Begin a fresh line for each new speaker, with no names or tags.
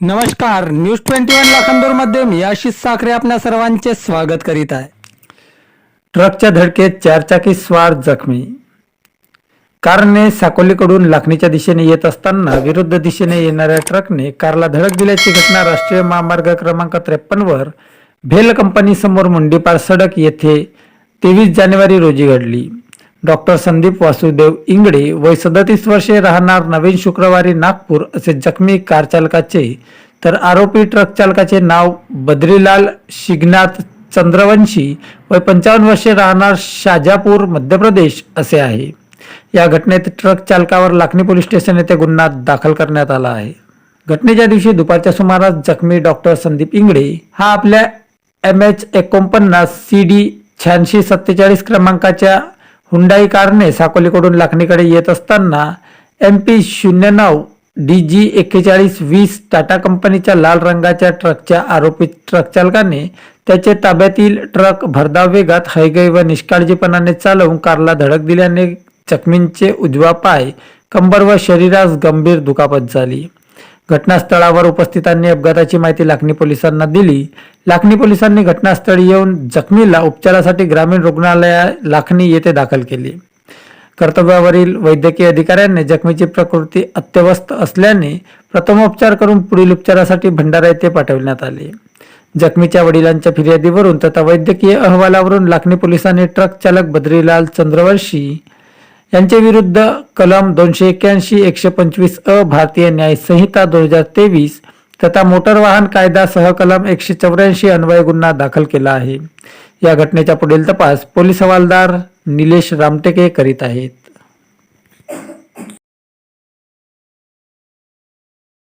नमस्कार news twenty one लाखांदूरमध्ये मी आशिष साखरे आपल्या सर्वांचे स्वागत करीत आहे. ट्रकच्या धडकेत चारचाकी स्वार जखमी. कारने साकोलीकडून लाखणीच्या दिशेने येत असताना विरुद्ध दिशेने येणाऱ्या ट्रकने कारला धडक दिल्याची घटना राष्ट्रीय महामार्ग क्रमांक त्रेपन्नवर भेल कंपनीसमोर मुंडीपार सडक येथे तेवीस जानेवारी रोजी घडली. डॉक्टर संदीप वासुदेव इंगडे वय सदतीस वर्षे राहणार नवीन शुक्रवारी नागपूर असे जखमी कार चालकाचे तर आरोपी ट्रक चालकाचे नाव बद्रीलाल शिगनाथ चंद्रवंशी वय पंचावन्न वर्षे राहणार शाजापूर मध्य प्रदेश असे आहे. या घटनेत ट्रक चालकावर लाखनी पोलीस स्टेशन येथे गुन्हा दाखल करण्यात आला आहे. घटनेच्या दिवशी दुपारच्या सुमारास जखमी डॉक्टर संदीप इंगडे हा आपल्या एम एच एकोणपन्नास सी डी शहाऐंशी सत्तेचाळीस क्रमांकाच्या हुंडाई कारने साकोलीकडून लाखणीकडे येत असताना एम पी शून्य नऊ डी जी एक्केचाळीस वीस टाटा कंपनीच्या लाल रंगाच्या ट्रकच्या आरोपी ट्रक चालकाने त्याचे ताब्यातील ट्रक भरधाव वेगात हैगय व निष्काळजीपणाने चालवून कारला धडक दिल्याने जखमींचे उजवा पाय कंबर व शरीरास गंभीर दुखापत झाली. घटनास्थळावर उपस्थितांनी अपघाताची माहिती लाखनी पोलिसांना दिली. लाखनी पोलिसांनी घटनास्थळी येऊन जखमीला उपचारासाठी ग्रामीण रुग्णालया लाखनी येथे दाखल केले. कर्तव्यावरील वैद्यकीय अधिकाऱ्यांनी जखमीची प्रकृती अत्यवस्थ असल्याने प्रथमोपचार करून पुढील उपचारासाठी भंडारा येथे पाठविण्यात आले. जखमीच्या वडिलांच्या फिर्यादीवरून तथा वैद्यकीय अहवालावरून लाखनी पोलिसांनी ट्रक चालक बद्रीलाल चंद्रवंशी यांच्या विरुद्ध कलम दोनशे एक्क्याऐंशी एकशे पंचवीस अ भारतीय न्याय संहिता दोन हजार तेवीस तथा मोटर वाहन कायदा सह कलम एकशे चौऱ्याऐंशी अन्वय गुन्हा दाखल केला आहे. या घटनेचा पुढील तपास पोलीस हवालदार निलेश रामटेके करीत आहेत.